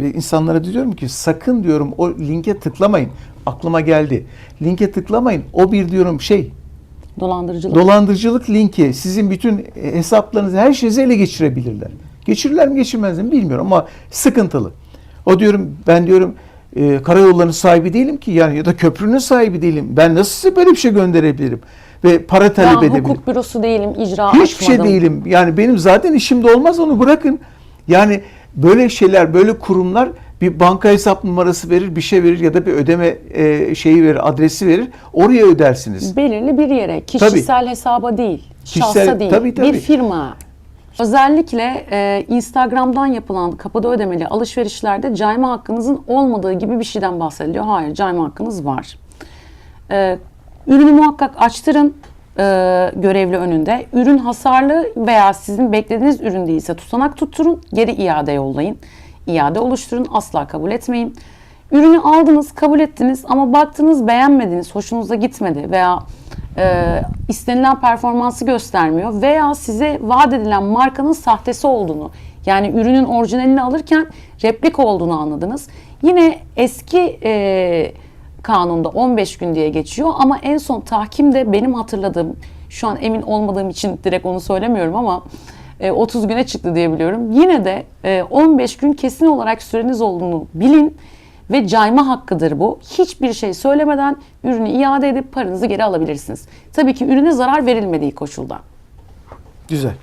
Ve insanlara diyorum ki sakın diyorum o linke tıklamayın. Aklıma geldi. Linke tıklamayın. O bir diyorum şey Dolandırıcılık. dolandırıcılık linki sizin bütün hesaplarınızı her şeyinizi ele geçirebilirler. Geçirirler mi geçirmez mi bilmiyorum ama sıkıntılı. O diyorum ben diyorum e, karayollarının sahibi değilim ki yani ya da köprünün sahibi değilim. Ben nasıl size böyle bir şey gönderebilirim? Ve para talep ben edebilirim. hukuk bürosu değilim, icra Hiçbir şey açmadım. değilim. Yani benim zaten işimde olmaz onu bırakın. Yani böyle şeyler, böyle kurumlar bir banka hesap numarası verir, bir şey verir ya da bir ödeme e, şeyi verir, adresi verir. Oraya ödersiniz. Belirli bir yere, kişisel hesaba değil, şahsa Kişisel- değil, tabii, tabii. bir firma. Özellikle e, Instagram'dan yapılan kapıda ödemeli alışverişlerde cayma hakkınızın olmadığı gibi bir şeyden bahsediliyor. Hayır, cayma hakkınız var. E, ürünü muhakkak açtırın e, görevli önünde. Ürün hasarlı veya sizin beklediğiniz ürün değilse tutanak tutturun, geri iade yollayın. İade oluşturun, asla kabul etmeyin. Ürünü aldınız, kabul ettiniz ama baktınız beğenmediniz, hoşunuza gitmedi veya e, istenilen performansı göstermiyor veya size vaat edilen markanın sahtesi olduğunu yani ürünün orijinalini alırken replik olduğunu anladınız. Yine eski e, kanunda 15 gün diye geçiyor ama en son tahkimde benim hatırladığım şu an emin olmadığım için direkt onu söylemiyorum ama e, 30 güne çıktı diye biliyorum. Yine de e, 15 gün kesin olarak süreniz olduğunu bilin ve cayma hakkıdır bu. Hiçbir şey söylemeden ürünü iade edip paranızı geri alabilirsiniz. Tabii ki ürüne zarar verilmediği koşulda. Güzel.